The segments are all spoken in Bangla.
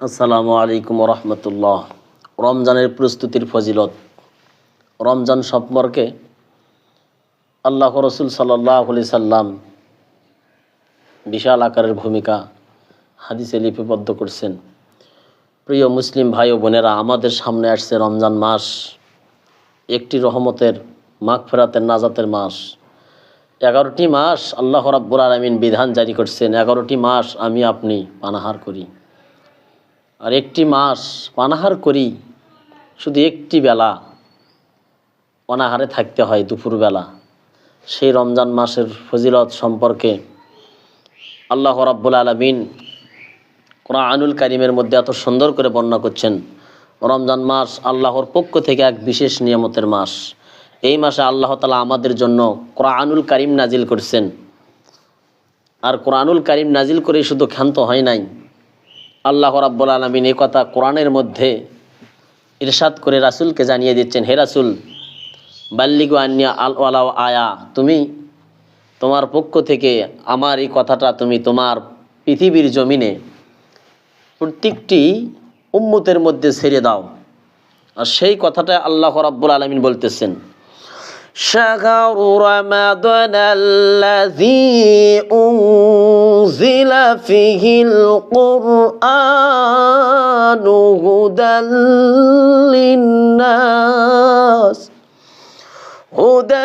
আসসালামু আলাইকুম রহমতুল্লাহ রমজানের প্রস্তুতির ফজিলত। রমজান সম্পর্কে আল্লাহ রসুল সাল্লাহ আলি সাল্লাম বিশাল আকারের ভূমিকা হাদিসে লিপিবদ্ধ করছেন। প্রিয় মুসলিম ভাই ও বোনেরা, আমাদের সামনে আসছে রমজান মাস। একটি রহমতের মাঘ ফেরাতের নাজাতের মাস। এগারোটি মাস আল্লাহ রাব্বুল আলমিন বিধান জারি করছেন। এগারোটি মাস আমি আপনি পানাহার করি। আর একটি মাস পানাহার করি, শুধু একটি বেলা। অনাহারে থাকতে হয় দুপুরবেলা। সেই রমজান মাসের ফজিলত সম্পর্কে আল্লাহ রাব্বুল আলমিন কোরআনুল কারিমের মধ্যে এত সুন্দর করে বর্ণনা করছেন, রমজান মাস আল্লাহর পক্ষ থেকে এক বিশেষ নিয়ামতের মাস। এই মাসে আল্লাহ তালা আমাদের জন্য কোরআনুল কারিম নাজিল করছেন। আর কোরআনুল কারিম নাজিল করে শুধু ক্ষান্ত হয় নাই আল্লাহ রাব্বুল আলমিন এ কথা কোরআনের মধ্যে ইরশাদ করে রাসুলকে জানিয়ে দিচ্ছেন, হে রাসুল, বাল্লিগু আনিয়া আল ওয়ালাও আয়া, তুমি তোমার পক্ষ থেকে আমার এই কথাটা তুমি তোমার পৃথিবীর জমিনে প্রত্যেকটি উম্মতের মধ্যে ছেড়ে দাও। আর সেই কথাটা আল্লাহ রাব্বুল আলমিন বলতেছেন, শাহরু উম أنزل فيه القرآن هدى للناس هدى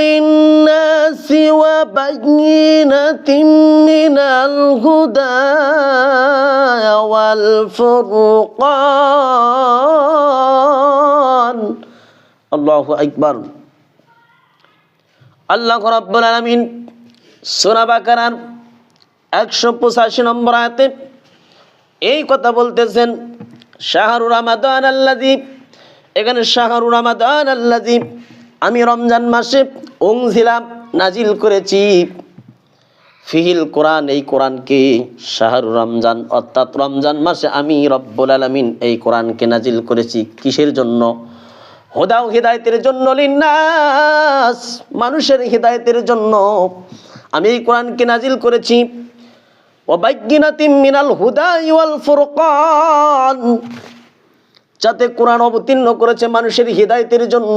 للناس وبينة من الهدى والفرقان الله أكبر الله رب العالمين سنة بكران একশো পঁচাশি নম্বর আয়াতে এই কথা বলতেছেন, শাহরু রামাদান আল্লাদি এখানে শাহরু রামাদান আল্লাদি আমি রমজান মাসে ওংঝিলাম নাজিল করেছি। ফিহিল কোরআন, এই কোরআনকে শাহরু রমজান, অর্থাৎ রমজান মাসে আমি রব্বুল আলামিন এই কোরআনকে নাজিল করেছি। কিসের জন্য? হোদাও হৃদায়তের জন্য লিন্নাস, মানুষের হৃদায়তের জন্য। আমি এই কোরআনকে নাজিল করেছি। যাতে কোরআন অবতীর্ণ করেছে মানুষের হৃদায়তের জন্য।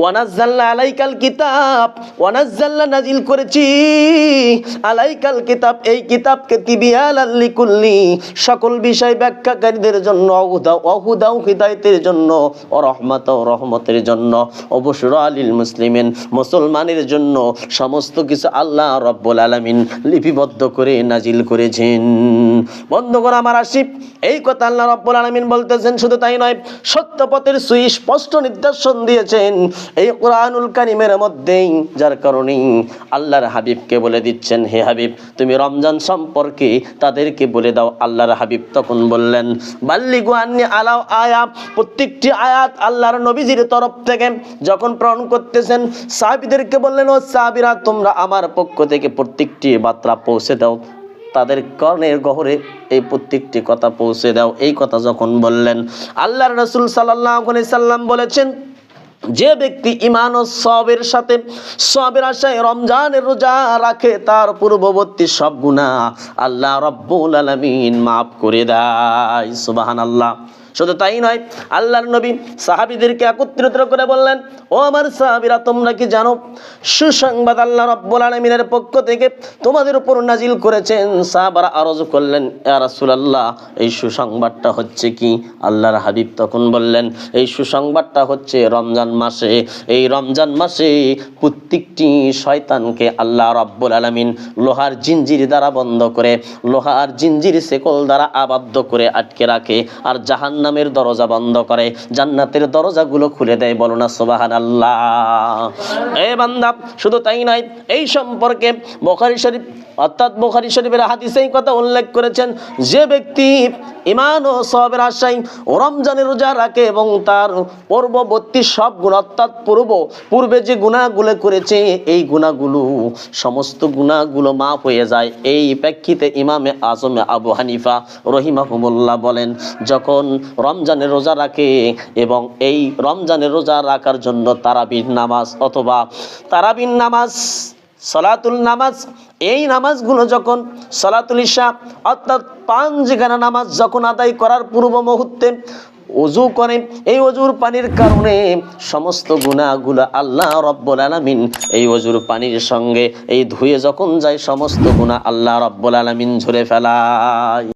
ওয়ানাজ্জালনা আলাইকাল কিতাব, ওয়ানাজ্জালনা নাজিল করেছি। আলাইকাল কিতাব, এই কিতাবকে তিবিয়ালাল লিকুল্লি, সকল বিষয় ব্যাখ্যাকারীদের জন্য, অহুদা অহুদাও হিদায়তের জন্য, ও রহমত ও রহমতের জন্য অবসর আলিল মুসলিমিন, মুসলমানের জন্য সমস্ত কিছু আল্লাহ রব্বুল আলামিন লিপিবদ্ধ করে নাজিল করেছেন। বন্ধ করে আমার আসিফ এই কথা আল্লাহ রব্বুল আলামিন বলতেছেন, শুধু তাই নয় সত্য পথের সুস্পষ্ট নির্দেশন দিয়েছেন। এই কোরআনুল কারিমের মধ্যেই, যার কারণেই আল্লাহর হাবিবকে বলে দিচ্ছেন, হে হাবিব, তুমি রমজান সম্পর্কে তাদেরকে বলে দাও। আল্লাহর হাবিব তখন বললেন, বাল্লিগু আন্নি আলাও আয়া। প্রত্যেকটি আয়াত আল্লাহর নবীজির তরফ থেকে যখন প্রেরণ করতেছেন, সাহাবিদেরকে বললেন, ও সাহাবিরা, তোমরা আমার পক্ষ থেকে প্রত্যেকটি বার্তা পৌঁছে দাও। তাদের কর্ণের গহরে এই প্রত্যেকটি কথা পৌঁছে দাও। এই কথা যখন বললেন, আল্লাহর রসুল সাল্লাহ সাল্লাম বলেছেন যে ব্যক্তি ইমান ও সবের সাথে সবের আশায় রমজানের রোজা রাখে, তার পূর্ববর্তী সব গুণা আল্লাহ রব্বুল আলমিন মাফ করে দেয়। সুবাহান আল্লাহ শুধু তাই নয়, আল্লাহর নবী সাহাবিদেরকে একত্রিত করে বললেন, ও আমার সাহাবিরা, তোমরা কি জানো, সুসংবাদ আল্লাহ রব্বুল আলমিনের পক্ষ থেকে তোমাদের উপর নাজিল করেছেন? সাহাবারা আরজ করলেন রাসূলুল্লাহ, এই সুসংবাদটা হচ্ছে কি? আল্লাহর হাবিব তখন বললেন, এই সুসংবাদটা হচ্ছে রমজান মাসে, এই রমজান মাসে প্রত্যেকটি শয়তানকে আল্লাহ রব্বুল আলমিন লোহার জিঞ্জির দ্বারা বন্ধ করে, লোহার জিঞ্জির সেকল দ্বারা আবদ্ধ করে আটকে রাখে, আর জাহান নামের দরজা বন্ধ করে, জান্নাতের দরজাগুলো খুলে দেয়, বলো না সোবাহান আল্লাহ এ বান্দা, শুধু তাই নয়, এই সম্পর্কে বখারি শরীফ অর্থাৎ বুখারী শরীফের হাদিসে এই কথা উল্লেখ করেছেন, যে ব্যক্তি ইমান ও সবের আশায় রমজানের রোজা রাখে এবং তার পূর্ববর্তী সব গুণ, অর্থাৎ পূর্ব, পূর্বে যে গুণাগুলো করেছে, এই গুণাগুলো, সমস্ত গুণাগুলো মাফ হয়ে যায়। এই প্রেক্ষিতে ইমামে আজমে আবু হানিফা রহিমাহুমুল্লাহ বলেন, যখন রমজানের রোজা রাখে এবং এই রমজানের রোজা রাখার জন্য তারাবির নামাজ অথবা তারাবির নামাজ সলাতুল নামাজ, এই নামাজগুলো যখন সলাতুল ইশা, অর্থাৎ পাঁচ যেখানে নামাজ যখন আদায় করার পূর্ব মুহূর্তে অজু করে, এই অজুর পানির কারণে সমস্ত গুণাগুলো আল্লাহ রব্বুল আলমিন এই অজুর পানির সঙ্গে, এই ধুয়ে যখন যায় সমস্ত গুণা আল্লাহ রব্বুল আলমিন ঝরে ফেলায়।